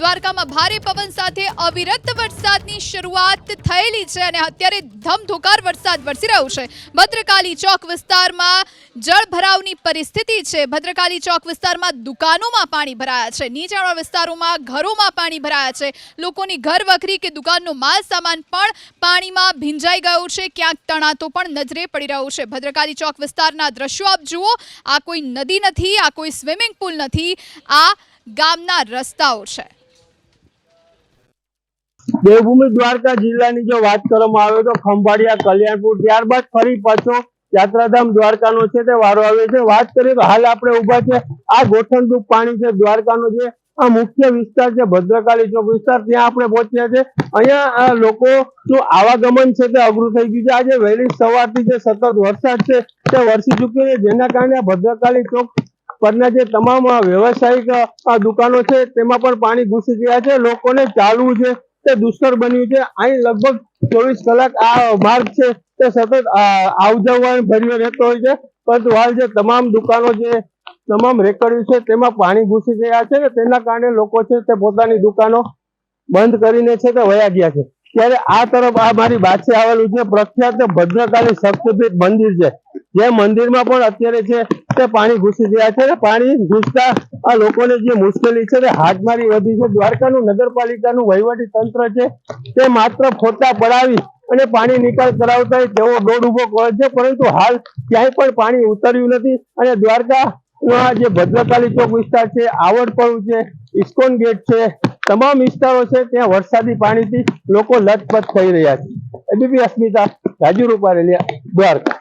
દ્વારકામાં ભારે પવન સાથે અવિરત વરસાદની શરૂઆત થયેલી છે અને અત્યારે ધમધોકાર વરસાદ વરસી રહ્યો છે. ભદ્રકાલી ચોક વિસ્તારમાં જળભરાવની પરિસ્થિતિ છે. ભદ્રકાલી ચોક વિસ્તારમાં દુકાનોમાં પાણી ભરાયા છે. નીચાણવાળા વિસ્તારોમાં ઘરોમાં પાણી ભરાયા છે. લોકોની ઘર વખરી કે દુકાનનો માલ સામાન પણ પાણીમાં ભીંજાઈ ગયો છે. ક્યાંક તણાતો પણ નજરે પડી રહ્યો છે. ભદ્રકાલી ચોક વિસ્તારના દ્રશ્યો આપ જુઓ. આ કોઈ નદી નથી, આ કોઈ સ્વિમિંગ પુલ નથી. આ ગામના રસ્તાઓ છે. દેવભૂમિ દ્વારકા જિલ્લાની જો વાત કરવામાં આવે તો ખંભાળિયા, કલ્યાણપુર ત્યારબાદ ફરી પાછો યાત્રાધામ દ્વારકાનો છે તે વારો આવે છે. વાત કરીએ તો હાલ આપણે ઊભા છે. આ ગોઠણરૂપ પાણી છે, દ્વારકાનો છે. આ મુખ્ય વિસ્તાર છે ભદ્રકાળી ચોક વિસ્તાર. ત્યાં આપણે પહોંચ્યા છે. અહીંયા આ લોકોનું આવાગમન છે તે અઘરું થઈ ગયું છે. આજે વહેલી સવારથી જે સતત વરસાદ છે તે વરસી ચૂક્યો છે. જેના કારણે ભદ્રકાળી ચોક પરના જે તમામ વ્યવસાયિક દુકાનો છે તેમાં પણ પાણી ઘૂસી ગયા છે. લોકોને ચાલવું છે. તે દુષ્કર બન્યું છે. અહીં લગભગ ચોવીસ કલાક આ માર્ગ છે તે સતત આવ ભર્યો રહેતો હોય છે. પરંતુ હાલ જે તમામ દુકાનો જે તમામ રેકડ્યું છે તેમાં પાણી ઘૂસી ગયા છે ને તેના કારણે લોકો છે તે પોતાની દુકાનો બંધ કરીને છે તે વયા ગયા છે. ત્યારે આ તરફ આ મારી બાજુ આવેલું છે પ્રખ્યાત ભદ્રકાલી શક્તિપીઠ મંદિર છે. જે મંદિરમાં પણ અત્યારે છે તે પાણી ઘૂસી ગયા છે પાણી ઘૂસતા આ લોકોને જે મુશ્કેલી છે તે હાથમારી વધી છે. દ્વારકાનું નગરપાલિકાનું વહીવટી તંત્ર છે તે માત્ર ફોટા પડાવી અને પાણી નિકાલ કરાવતા તેવો દોડ ઊભો કરે છે. પરંતુ હાલ ક્યાંય પણ પાણી ઉતર્યું નથી અને દ્વારકા જે ભદ્રકાલી ચોક વિસ્તાર છે આવડપળું છે, ઇસ્કોન ગેટ છે, તમામ વિસ્તારો છે ત્યાં વરસાદી પાણીથી લોકો લથપથ થઈ રહ્યા છે. એબીપી અસ્મિતા રાજુ રૂપારેલિયા દ્વારકા.